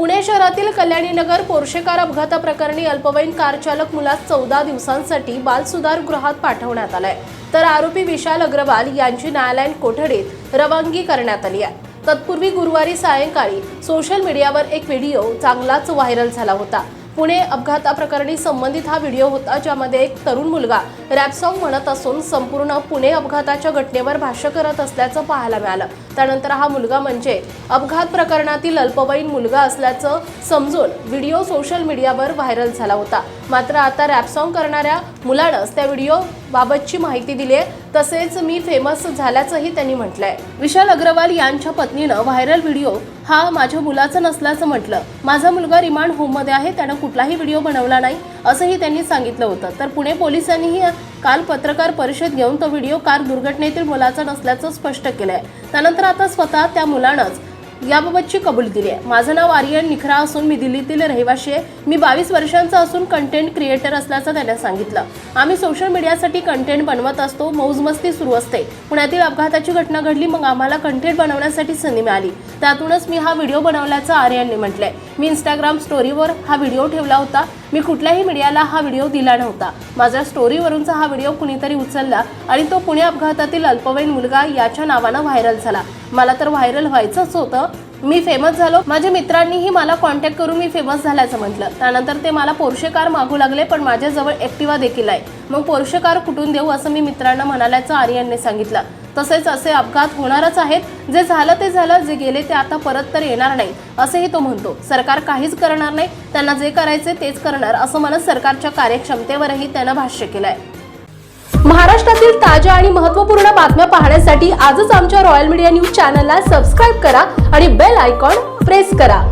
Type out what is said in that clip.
पुणे शहरातील कल्याणीनगर पोर्शेकार अपघाताप्रकरणी अल्पवयीन कार चालक मुलास चौदा दिवसांसाठी बालसुधार गृहात पाठवण्यात आलाय. तर आरोपी विशाल अग्रवाल यांची न्यायालयीन कोठडीत रवानगी करण्यात आली आहे. तत्पूर्वी गुरुवारी सायंकाळी सोशल मीडियावर एक व्हिडिओ चांगलाच व्हायरल झाला होता. पुणे अपघाताप्रकरणी संबंधित हा व्हिडिओ होता ज्यामध्ये एक तरुण मुलगा रॅप सॉंग म्हणत असून संपूर्ण पुणे अपघाताच्या घटनेवर भाष्य करत असल्याचं पाहायला मिळालं. त्यानंतर हा मुलगा म्हणजे अपघात प्रकरणातील अल्पवयीन मुलगा असल्याचं समजून व्हिडिओ सोशल मीडियावर व्हायरल झाला होता. मात्र आता रॅप सॉंग करणाऱ्या मुलानंच त्या व्हिडिओ बाबतची माहिती दिली आहे. तसेच मी फेमस झाल्याचंही त्यांनी म्हटलंय. विशाल अग्रवाल यांच्या पत्नीनं व्हायरल व्हिडिओ हा माझ्या मुलाचं नसल्याचं म्हटलं. माझा मुलगा रिमांड होममध्ये आहे त्यानं कुठलाही व्हिडिओ बनवला नाही असंही त्यांनी सांगितलं होतं. तर पुणे पोलिसांनीही काल पत्रकार परिषद घेऊन तो व्हिडिओ कार दुर्घटनेतील मुलाचा नसल्याचं स्पष्ट केलं आहे त्यानंतर आता स्वतः त्या मुलानंच याबाबतची कबुली दिली आहे माझं नाव आर्यन निखरा असून मी दिल्लीतील रहिवाशी आहे. मी बावीस वर्षांचा असून कंटेंट क्रिएटर असल्याचं त्याने सांगितलं. आम्ही सोशल मीडियासाठी कंटेंट बनवत असतो मौजमस्ती सुरू असते. पुण्यातील अपघाताची घटना घडली मग आम्हाला कंटेंट बनवण्यासाठी संधी मिळाली. त्यातूनच मी हा व्हिडिओ बनवल्याचं आर्यनने म्हटलंय. मी इंस्टाग्राम स्टोरीवर हा व्हिडिओ ठेवला होता. मी कुठल्याही मीडियाला हा व्हिडिओ दिला नव्हता. माझ्या स्टोरीवरूनचा हा व्हिडिओ कुणीतरी उचलला आणि तो पुणे अपघातातील अल्पवयीन मुलगा याच्या नावानं व्हायरल झाला. मला तर व्हायरल व्हायचंच होतं. मी फेमस झालो. माझ्या मित्रांनीही मला कॉन्टॅक्ट करून मी फेमस झाल्याचं म्हटलं. त्यानंतर ते मला पोर्शे कार मागू लागले पण माझ्याजवळ ॲक्टिवा देखील आहे. मग पोर्शे कार कुठून देऊ असं मी मित्रांना म्हणाल्याचं आर्यनने सांगितलं. तसेच असे अपघात होणारच आहेत. जे झालं ते झालं जे गेले ते आता परत तर येणार नाही असंही तो म्हणतो. सरकार काहीच करणार नाही त्यांना जे करायचे तेच करणार असं म्हणत सरकारच्या कार्यक्षमतेवरही त्यानं भाष्य केलंय. महाराष्ट्रातील ताज्या आणि महत्त्वपूर्ण बातम्या पाहण्यासाठी आजच आमच्या रॉयल मीडिया न्यूज चॅनलला सबस्क्राईब करा आणि बेल आयकॉन प्रेस करा.